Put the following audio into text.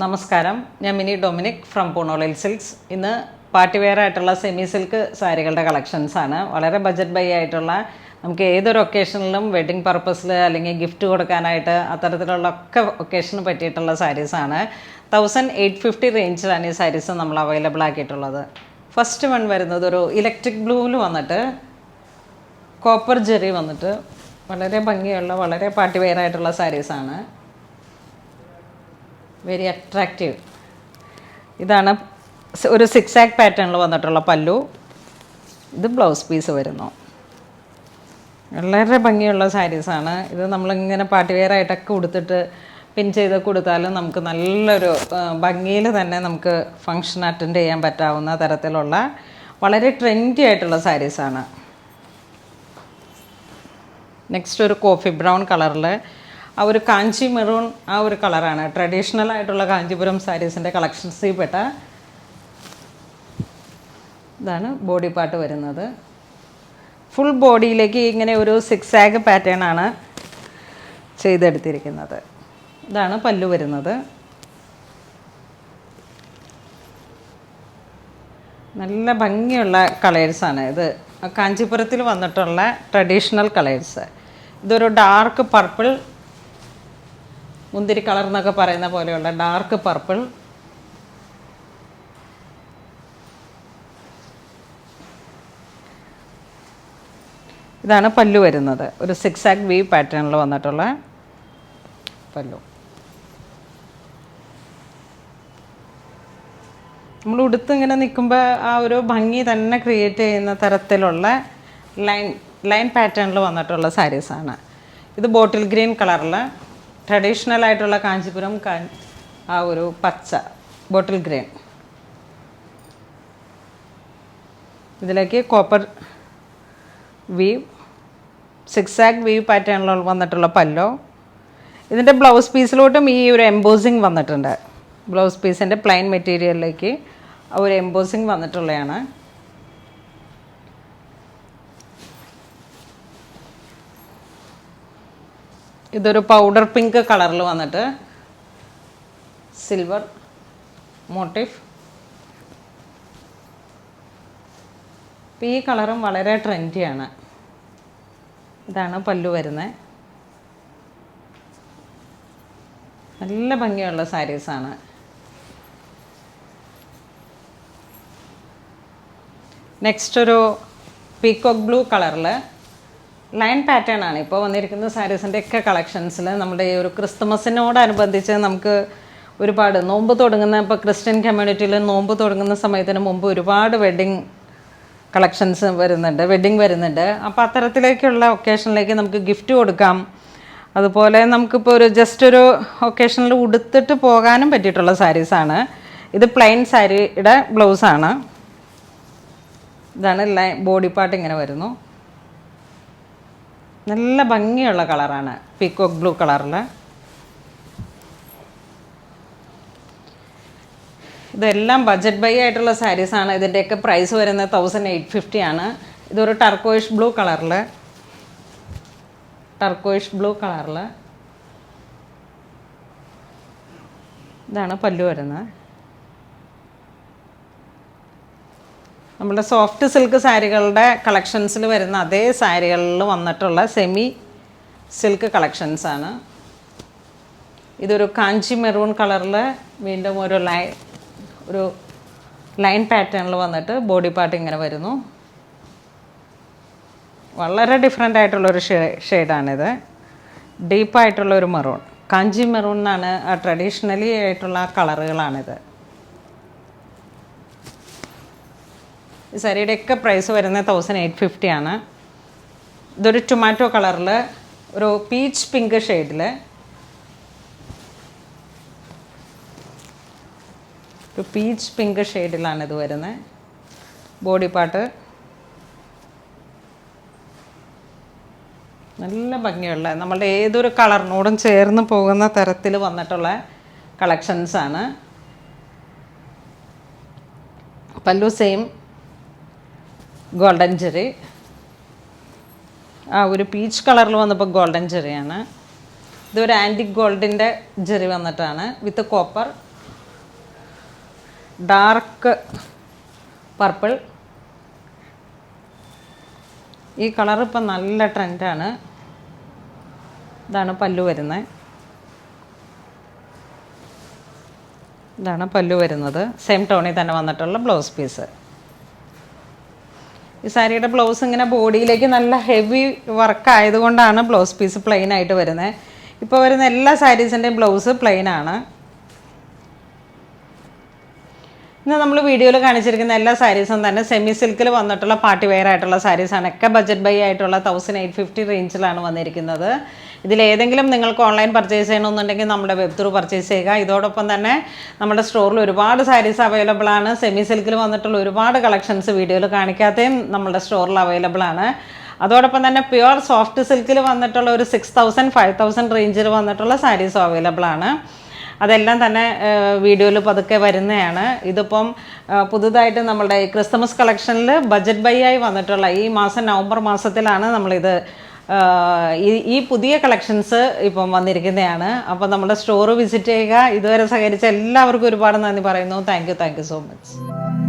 നമസ്കാരം. ഞാൻ Mini Dominic from പൂണോളിൽ സിൽക്സ്. ഇന്ന് പാർട്ടി വെയർ ആയിട്ടുള്ള സെമി സിൽക്ക് സാരികളുടെ കളക്ഷൻസ് ആണ്. വളരെ ബജറ്റ് ബൈ ആയിട്ടുള്ള നമുക്ക് ഏതൊരു ഒക്കേഷനിലും വെഡിങ് പർപ്പസിൽ അല്ലെങ്കിൽ ഗിഫ്റ്റ് കൊടുക്കാനായിട്ട് അത്തരത്തിലുള്ള ഒക്കെ ഒക്കേഷന് പറ്റിയിട്ടുള്ള സാരീസാണ് തൗസൻഡ് എയ്റ്റ് ഫിഫ്റ്റി റേഞ്ചിലാണ് ഈ സാരീസ് നമ്മൾ അവൈലബിൾ ആക്കിയിട്ടുള്ളത്. ഫസ്റ്റ് വൺ വരുന്നത് ഒരു ഇലക്ട്രിക് ബ്ലൂവിൽ വന്നിട്ട് കോപ്പർ ജെറി വന്നിട്ട് വളരെ ഭംഗിയുള്ള വളരെ പാർട്ടി വെയർ ആയിട്ടുള്ള സാരീസാണ് വെരി അട്രാക്റ്റീവ് ഇതാണ് ഒരു സിക്സ് ആക്ക് പാറ്റേണിൽ വന്നിട്ടുള്ള പല്ലു. ഇത് ബ്ലൗസ് പീസ് വരുന്നു. വളരെ ഭംഗിയുള്ള സാരീസാണ് ഇത് നമ്മളിങ്ങനെ പാർട്ടി വെയർ ആയിട്ടൊക്കെ ഉടുത്തിട്ട് പിൻ ചെയ്ത് കൊടുത്താലും നമുക്ക് നല്ലൊരു ഭംഗിയിൽ തന്നെ നമുക്ക് ഫങ്ഷൻ അറ്റൻഡ് ചെയ്യാൻ പറ്റാവുന്ന തരത്തിലുള്ള വളരെ ട്രെൻഡി ആയിട്ടുള്ള സാരീസാണ് നെക്സ്റ്റ് ഒരു കോഫി ബ്രൗൺ കളറിൽ ആ ഒരു കാഞ്ചി മെറൂൺ ആ ഒരു കളറാണ്. ട്രഡീഷണൽ ആയിട്ടുള്ള കാഞ്ചിപുരം സാരീസിന്റെ കളക്ഷൻസിൽ പെട്ട ഇതാണ് ബോഡി പാർട്ട് വരുന്നത്. ഫുൾ ബോഡിയിലേക്ക് ഇങ്ങനെ ഒരു സിക്സ് ആഗ് പാറ്റേൺ ആണ് ചെയ്തെടുത്തിരിക്കുന്നത്. ഇതാണ് പല്ലു വരുന്നത്. നല്ല ഭംഗിയുള്ള കളേഴ്സാണ് ഇത്. കാഞ്ചിപുരത്തിൽ വന്നിട്ടുള്ള ട്രഡീഷണൽ കളേഴ്സ് ഇതൊരു ഡാർക്ക് പർപ്പിൾ മുന്തിരി കളർ എന്നൊക്കെ പറയുന്ന പോലെയുള്ള ഡാർക്ക് പർപ്പിൾ ഇതാണ് പല്ലു വരുന്നത്. ഒരു സിക്സ് ആക്ക് വി പാറ്റേണിൽ വന്നിട്ടുള്ള പല്ലു. നമ്മൾ ഉടുത്ത് ഇങ്ങനെ നിൽക്കുമ്പോൾ ആ ഒരു ഭംഗി തന്നെ ക്രിയേറ്റ് ചെയ്യുന്ന തരത്തിലുള്ള ലൈൻ ലൈൻ പാറ്റേണിൽ വന്നിട്ടുള്ള സാരീസാണ് ഇത് ബോട്ടിൽ ഗ്രീൻ കളറിൽ ട്രഡീഷണൽ ആയിട്ടുള്ള കാഞ്ചിപുരം ആ ഒരു പച്ച ബോട്ടിൽ ഗ്രെയിൻ ഇതിലേക്ക് കോപ്പർ വീവ് സിക്സ് ആക്ക് വീവ് പാറ്റേണിൽ വന്നിട്ടുള്ള പല്ലോ. ഇതിന്റെ ബ്ലൗസ് പീസിലോട്ടും ഈ ഒരു എംബോസിങ് വന്നിട്ടുണ്ട്. ബ്ലൗസ് പീസിന്റെ പ്ലെയിൻ മെറ്റീരിയലിലേക്ക് ഒരു എംബോസിങ് വന്നിട്ടുള്ളതാണ് ഇതൊരു പൗഡർ പിങ്ക് കളറിൽ വന്നിട്ട് സിൽവർ മോട്ടീഫ് അപ്പോൾ ഈ കളറും വളരെ ട്രെൻഡിയാണ് ഇതാണ് പല്ലു വരുന്നത് നല്ല ഭംഗിയുള്ള സാരീസാണ് നെക്സ്റ്റ് ഒരു പീക്കോക്ക് ബ്ലൂ കളറിൽ ലൈൻ പാറ്റേൺ ആണ്. ഇപ്പോൾ വന്നിരിക്കുന്ന സാരീസിന്റെ ഒക്കെ കളക്ഷൻസിൽ നമ്മുടെ ഈ ഒരു ക്രിസ്തുമസിനോടനുബന്ധിച്ച് നമുക്ക് ഒരുപാട് നോമ്പ് തുടങ്ങുന്ന ഇപ്പോൾ ക്രിസ്ത്യൻ കമ്മ്യൂണിറ്റിയിൽ നോമ്പ് തുടങ്ങുന്ന സമയത്തിന് മുമ്പ് ഒരുപാട് വെഡ്ഡിങ് കളക്ഷൻസ് വരുന്നുണ്ട് വെഡ്ഡിങ് വരുന്നുണ്ട്. അപ്പോൾ അത്തരത്തിലേക്കുള്ള ഒക്കേഷനിലേക്ക് നമുക്ക് ഗിഫ്റ്റ് കൊടുക്കാം. അതുപോലെ നമുക്കിപ്പോൾ ഒരു ജസ്റ്റ് ഒരു ഒക്കേഷനിൽ ഉടുത്തിട്ട് പോകാനും പറ്റിയിട്ടുള്ള സാരീസാണ് ഇത് പ്ലെയിൻ സാരിയുടെ ബ്ലൗസാണ് ഇതാണ് ലൈ ബോഡി പാർട്ട് ഇങ്ങനെ വരുന്നു. നല്ല ഭംഗിയുള്ള കളറാണ്. പീക്കോക്ക് ബ്ലൂ കളറിൽ ഇതെല്ലാം ബജറ്റ് ബൈ ആയിട്ടുള്ള സാരീസാണ് ഇതിന്റെയൊക്കെ പ്രൈസ് വരുന്നത് തൗസൻഡ് എയ്റ്റ് ഫിഫ്റ്റി ആണ്. ഇതൊരു ടർക്കോയിഷ് ബ്ലൂ കളറിൽ ടർക്കോയിഷ് ബ്ലൂ കളറിൽ ഇതാണ് പല്ലു വരുന്നത്. നമ്മുടെ സോഫ്റ്റ് സിൽക്ക് സാരികളുടെ കളക്ഷൻസിൽ വരുന്ന അതേ സാരികളിൽ വന്നിട്ടുള്ള സെമി സിൽക്ക് കളക്ഷൻസാണ് ഇതൊരു കാഞ്ചി മെറൂൺ കളറിൽ വീണ്ടും ഒരു ലൈ ഒരു ലൈൻ പാറ്റേണിൽ വന്നിട്ട് ബോഡി പാർട്ട് ഇങ്ങനെ വരുന്നു. വളരെ ഡിഫറെന്റ് ആയിട്ടുള്ളൊരു ഷെയ്ഡാണിത്. ഡീപ്പായിട്ടുള്ള ഒരു മെറൂൺ. കാഞ്ചി മെറൂൺ എന്നാണ് ട്രഡീഷണലി ആയിട്ടുള്ള കളറുകളാണിത്. ഈ സാരിയുടെയൊക്കെ പ്രൈസ് വരുന്നത് തൗസൻഡ് എയ്റ്റ് ഫിഫ്റ്റി ആണ്. ഇതൊരു ടൊമാറ്റോ കളറിൽ ഒരു പീച്ച് പിങ്ക് ഷെയ്ഡിൽ ഒരു പീച്ച് പിങ്ക് ഷെയ്ഡിലാണ് ഇത് വരുന്നത്. ബോഡി പാർട്ട് നല്ല ഭംഗിയുള്ള നമ്മളുടെ ഏതൊരു കളറിനോടും ചേർന്ന് പോകുന്ന തരത്തിൽ വന്നിട്ടുള്ള കളക്ഷൻസാണ് പല്ലു സെയിം ഗോൾഡൻ ചെറി ആ ഒരു പീച്ച് കളറിൽ വന്നപ്പോൾ ഗോൾഡൻ ചെറിയാണ് ഇതൊരു ആന്റിക് ഗോൾഡിന്റെ ജെറി വന്നിട്ടാണ്. With copper. Dark purple. ഈ കളർ ഇപ്പം നല്ല ട്രെൻഡാണ്. ഇതാണ് പല്ലു വരുന്നത് ഇതാണ് പല്ലു വരുന്നത്. സെയിം ടോണിൽ തന്നെ വന്നിട്ടുള്ള ബ്ലൗസ് പീസ്. ഈ സാരിയുടെ ബ്ലൗസ് ഇങ്ങനെ ബോഡിയിലേക്ക് നല്ല ഹെവി വർക്ക് ആയതുകൊണ്ടാണ് ബ്ലൗസ് പീസ് പ്ലെയിൻ ആയിട്ട് വരുന്നത്. ഇപ്പോൾ വരുന്ന എല്ലാ സാരീസിന്റെയും ബ്ലൗസ് പ്ലെയിൻ ആണ്. ഇന്ന് നമ്മൾ വീഡിയോയിൽ കാണിച്ചിരിക്കുന്ന എല്ലാ സാരീസും തന്നെ സെമി സിൽക്കിൽ വന്നിട്ടുള്ള പാർട്ടി വെയർ ആയിട്ടുള്ള സാരീസാണ് ഒക്കെ ബജറ്റ് ബൈ ആയിട്ടുള്ള തൗസൻഡ് എയ്റ്റ് ഫിഫ്റ്റി റേഞ്ചിലാണ് വന്നിരിക്കുന്നത്. ഇതിലേതെങ്കിലും നിങ്ങൾക്ക് ഓൺലൈൻ പർച്ചേസ് ചെയ്യണമെന്നുണ്ടെങ്കിൽ നമ്മുടെ വെബ് ത്രൂ പർച്ചേസ് ചെയ്യുക. ഇതോടൊപ്പം തന്നെ നമ്മുടെ സ്റ്റോറിൽ ഒരുപാട് സാരീസ് അവൈലബിൾ ആണ്. സെമി സിൽക്കിൽ വന്നിട്ടുള്ള ഒരുപാട് കളക്ഷൻസ് വീഡിയോയിൽ കാണിക്കാത്തയും നമ്മുടെ സ്റ്റോറിൽ അവൈലബിൾ ആണ്. അതോടൊപ്പം തന്നെ പ്യുവർ സോഫ്റ്റ് സിൽക്കിൽ വന്നിട്ടുള്ള ഒരു സിക്സ് തൗസൻഡ് ഫൈവ് തൗസൻഡ് റേഞ്ചിൽ വന്നിട്ടുള്ള സാരീസും അവൈലബിൾ ആണ്. അതെല്ലാം തന്നെ വീഡിയോയിൽ പതുക്കെ വരുന്നതാണ്. ഇതിപ്പം പുതുതായിട്ട് നമ്മളുടെ ക്രിസ്മസ് കളക്ഷനിൽ ബജറ്റ് ബൈ ആയി വന്നിട്ടുള്ള ഈ മാസം നവംബർ മാസത്തിലാണ് നമ്മളിത് ഈ ഈ പുതിയ കളക്ഷൻസ് ഇപ്പം വന്നിരിക്കുന്നതാണ്. അപ്പോൾ നമ്മുടെ സ്റ്റോർ വിസിറ്റ് ചെയ്യുക. ഇതുവരെ സഹകരിച്ച എല്ലാവർക്കും ഒരുപാട് നന്ദി പറയുന്നു. Thank you thank you so much.